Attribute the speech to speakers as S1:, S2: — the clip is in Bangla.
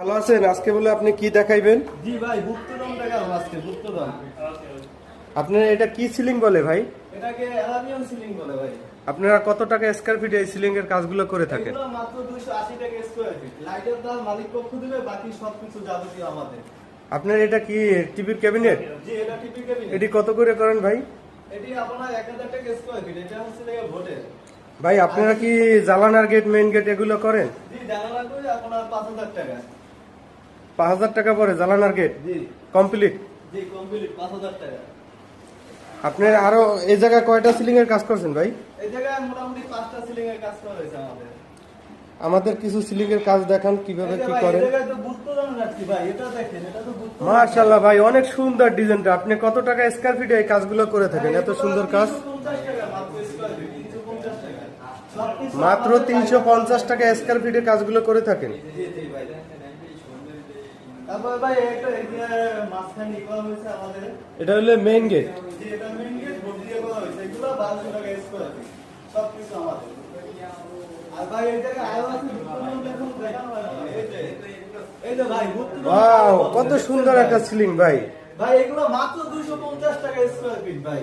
S1: ভালো আছেন? আজকে বলে আপনি কি দেখাইবেন?
S2: জি ভাই গুপ্তদম দেখাবো আজকে গুপ্তদম
S1: আপনার এটা কি সিলিং বলে ভাই?
S2: এটাকে সিলিং বলে ভাই।
S1: আপনারা কত টাকা স্কয়ার ফিট এই সিলিং এর কাজগুলো করে থাকেন?
S2: মাত্র 280 টাকা স্কয়ার ফিট লাইটের দাম মালিক পক্ষ দিবে বাকি সবকিছু যাবতীয় আমাদের।
S1: আপনার এটা কি টিভির ক্যাবিনেট?
S2: জি এটা ক্যাবিনেট।
S1: এটি কত করে করেন ভাই?
S2: এটি আপনার 1000 টাকা স্কয়ার ফিট এটা হচ্ছে লাগে ভোটের।
S1: ভাই আপনারা কি জালানার গেট মেইন গেট এগুলো করেন?
S2: জি আপনার 5000 টাকা।
S1: পাঁচ হাজার টাকা পরে জালানার গেট
S2: জি।
S1: কমপ্লিট?
S2: জি কমপ্লিট 5000 টাকা।
S1: আপনার আরও এই জায়গায় কয়টা সিলিং এর কাজ করছেন ভাই?
S2: এই জায়গায় মোটামুটি পাঁচটা সিলিং এর কাজ করা হয়েছে আমাদের।
S1: আমাদের কিছু সিলিং এর কাজ দেখান কীভাবে কি করেন?
S2: রাখছি ভাই এটা দেখেন এটা তো গুপ্তদম
S1: মাশাআল্লাহ ভাই অনেক সুন্দর ডিজাইনটা। আপনি কত টাকা স্কয়ার ফিটে এই কাজগুলো করে থাকেন? এত সুন্দর কাজ।
S2: 350 টাকা মাত্র স্কয়ার ফিট 350 টাকা। সবকিছু
S1: মাত্র তিনশো পঞ্চাশ টাকা স্কয়ার ফিটে কাজগুলো করে থাকেন?
S2: জি জি ভাই তারপর ভাই একটা মাঝখানে করা হয়েছে আমাদের।
S1: এটা হলো মেইন গেট
S2: যে এটা মেইন গেট দিয়ে করা হয়েছে। এগুলো বারোশো টাকা স্কোয়ার ফিট সব কিছু আমাদের। আর ভাই এই জায়গায় আরও আছে দেখুন এই যে ভাই
S1: ওয়াও কত সুন্দর একটা সিলিং ভাই?
S2: ভাই। এগুলো মাত্র দুইশো পঞ্চাশ টাকা স্কোয়ার ফিট ভাই।